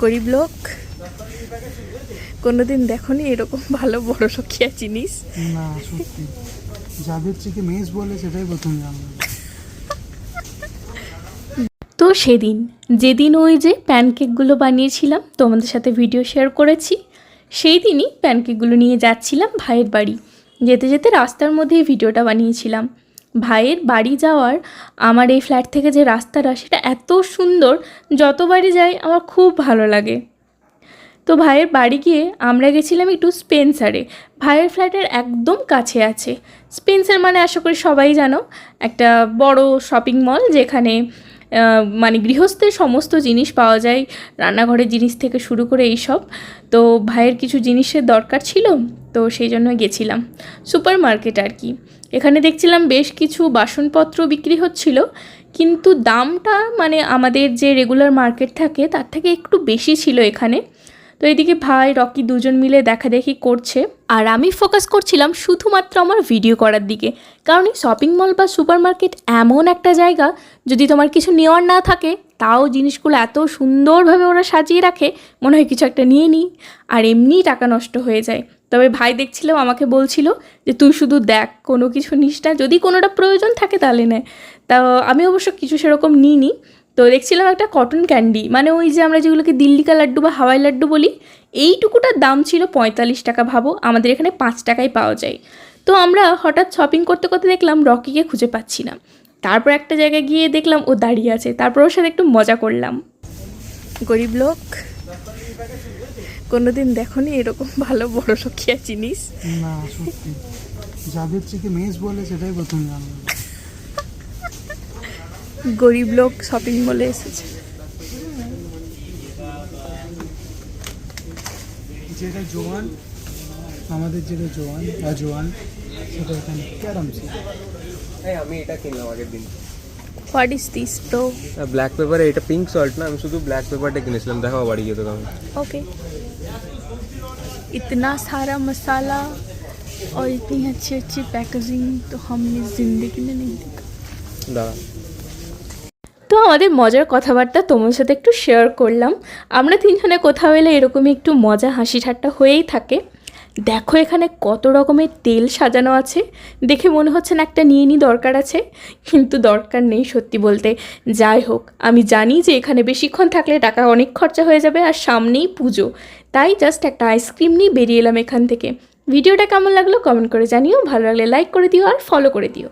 গরিব লোক। কোনোদিন দেখনি এরকম ভালো বড় সখিয়া জিনিস? না সত্যি। যাদের থেকে মেজ বলে সেটাই প্রথম জানলাম। তো সেদিন যেদিন ওই যে প্যানকেকগুলো বানিয়েছিলাম তোমাদের সাথে ভিডিও শেয়ার করেছি সেই দিনই প্যানকেকগুলো নিয়ে যাচ্ছিলাম ভাইয়ের বাড়ি। যেতে যেতে রাস্তার মধ্যেই ভিডিওটা বানিয়েছিলাম। ভাইয়ের বাড়ি যাওয়ার আমার এই ফ্ল্যাট থেকে যে রাস্তাটা, সেটা এত সুন্দর, যতবারই যাই আমার খুব ভালো লাগে। তো ভাইয়ের বাড়ি গিয়ে আমরা গেছিলাম একটু স্পেন্সারে ভাইয়ের ফ্ল্যাটের একদম কাছে আছে। স্পেন্সার মানে আশা করি সবাই জানো, একটা বড় শপিং মল যেখানে মানে গৃহস্থের সমস্ত জিনিস পাওয়া যায়, রান্নাঘরের জিনিস থেকে শুরু করে এইসব। তো ভাইয়ের কিছু জিনিসের দরকার ছিল, তো সেই জন্য গেছিলাম। সুপার মার্কেট আর কি। এখানে দেখছিলাম বেশ কিছু বাসনপত্র বিক্রি হচ্ছিল, কিন্তু দামটা মানে আমাদের যে রেগুলার মার্কেট থাকে, তার থেকে একটু বেশি ছিল এখানে। তো এদিকে ভাই, রকি দুজন মিলে দেখাদেখি করছে। আর আমি ফোকাস করছিলাম শুধুমাত্র আমার ভিডিও করার দিকে, কারণ এই শপিং মল বা সুপার মার্কেট এমন একটা জায়গা, যদি তোমার কিছু নেওয়ার না থাকে, তাও জিনিসগুলো এত সুন্দরভাবে ওরা সাজিয়ে রাখে, মনে হয় কিছু একটা নিয়ে নিই, আর এমনিই টাকা নষ্ট হয়ে যায়। তবে ভাই দেখছিলাম আমাকে বলছিল যে, তুই শুধু দেখ, কোনো কিছু নিস না। যদি কোনোটা প্রয়োজন থাকে তাহলে নেয় তা আমি অবশ্য কিছু সেরকম নিইনি। তো দেখছিলাম একটা কটন ক্যান্ডি মানে ওই যে আমরা যেগুলোকে দিল্লিকা লাড্ডু বা হাওয়াই লাড্ডু বলি এইটুকুটার দাম ছিল পঁয়তাল্লিশ টাকা ভাবো, আমাদের এখানে পাঁচ টাকায় পাওয়া যায়। তো আমরা হঠাৎ শপিং করতে করতে দেখলাম রকিকে খুঁজে পাচ্ছি না। তারপর একটা জায়গায় গিয়ে দেখলাম ও দাঁড়িয়ে আছে, তারপর ওর সাথে একটু মজা করলাম। গরিব লোক। কোনোদিন দেখনি এরকম ভালো বড় সখিয়া জিনিস? না সত্যি। যাদের থেকে মেজ বলে সেটাই প্রথম জানলাম। গরিব লোক শপিং মলে এসেছে। যেটা জোয়ান আমাদের যেটা জোয়ান বা জোয়ান সেটা এখানে ক্যারাম ছিল। এই আমি এটা কিনলাম আগের দিন। what is this bro black পেপারে এটা পিঙ্ক সল্ট না আমি শুধু ব্ল্যাক পেপারটা কিনেছিলাম দেখাও বাড়ি গিয়ে তো আমি ओके इतना सारा मसाला और इतनी अच्छी अच्छी पैकेजिंग तो हमने ज़िंदगी में नहीं देखा দাঁড়া তো আমাদের মজার কথাবার্তা তোমার সাথে একটু শেয়ার করলাম আমরা তিনজনে কোথাও এলে এরকমই একটু মজা হাসি ঠাট্টা হয়েই থাকে দেখো এখানে কত রকমের তেল সাজানো আছে। দেখে মনে হচ্ছে না একটা নিয়ে নি দরকার আছে। কিন্তু দরকার নেই সত্যি বলতে। যাই হোক, আমি জানি যে এখানে বেশিক্ষণ থাকলে টাকা অনেক খরচা হয়ে যাবে আর সামনেই পুজো। তাই জাস্ট একটা আইসক্রিম নিয়ে বেরিয়ে এলাম এখান থেকে। ভিডিওটা কেমন লাগল কমেন্ট করে জানিও। ভালো লাগলে লাইক করে দিও আর ফলো করে দিও।